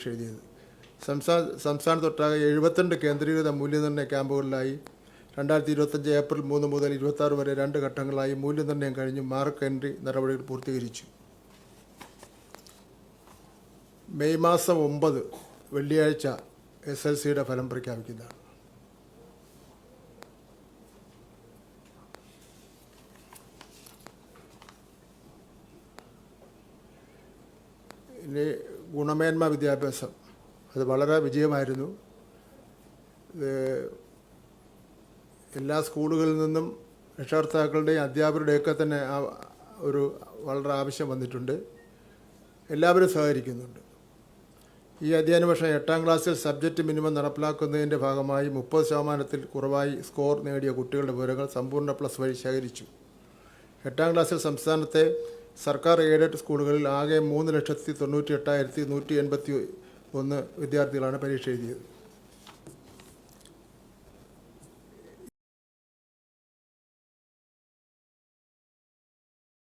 പരീക്ഷ എഴുതിയത്. സംസ്ഥാന സംസ്ഥാനത്തൊട്ടാകെ എഴുപത്തിരണ്ട് കേന്ദ്രീകൃത മൂല്യനിർണയ ക്യാമ്പുകളിലായി രണ്ടായിരത്തി ഇരുപത്തഞ്ച് ഏപ്രിൽ മൂന്ന് മുതൽ ഇരുപത്താറ് വരെ രണ്ട് ഘട്ടങ്ങളായി മൂല്യനിർണയം കഴിഞ്ഞ് മാർക്ക് എൻട്രി നടപടികൾ പൂർത്തീകരിച്ചു. മെയ് മാസം ഒമ്പത് വെള്ളിയാഴ്ച എസ് എൽ സിയുടെ ഫലം പ്രഖ്യാപിക്കുന്നതാണ്. ഇനി ഗുണമേന്മ വിദ്യാഭ്യാസം. അത് വളരെ വിജയമായിരുന്നു. എല്ലാ സ്കൂളുകളിൽ നിന്നും രക്ഷകർത്താക്കളുടെയും അധ്യാപകരുടെയൊക്കെ തന്നെ ആ ഒരു വളരെ ആവശ്യം വന്നിട്ടുണ്ട്. എല്ലാവരും സഹകരിക്കുന്നുണ്ട്. ഈ അധ്യയന വർഷം എട്ടാം ക്ലാസ്സിൽ സബ്ജക്റ്റ് മിനിമം നടപ്പിലാക്കുന്നതിന്റെ ഭാഗമായി മുപ്പത് ശതമാനത്തിൽ കുറവായി സ്കോർ നേടിയ കുട്ടികളുടെ വിവരങ്ങൾ സമ്പൂർണ പ്ലസ് വഴി ശേഖരിച്ചു. എട്ടാം ക്ലാസ്സിൽ സംസ്ഥാനത്തെ സർക്കാർ എയ്ഡഡ് സ്കൂളുകളിൽ ആകെ മൂന്ന് ലക്ഷത്തി തൊണ്ണൂറ്റി എട്ടായിരത്തി നൂറ്റി എൺപത്തി ഒന്ന് വിദ്യാർത്ഥികളാണ് പരീക്ഷ എഴുതിയത്.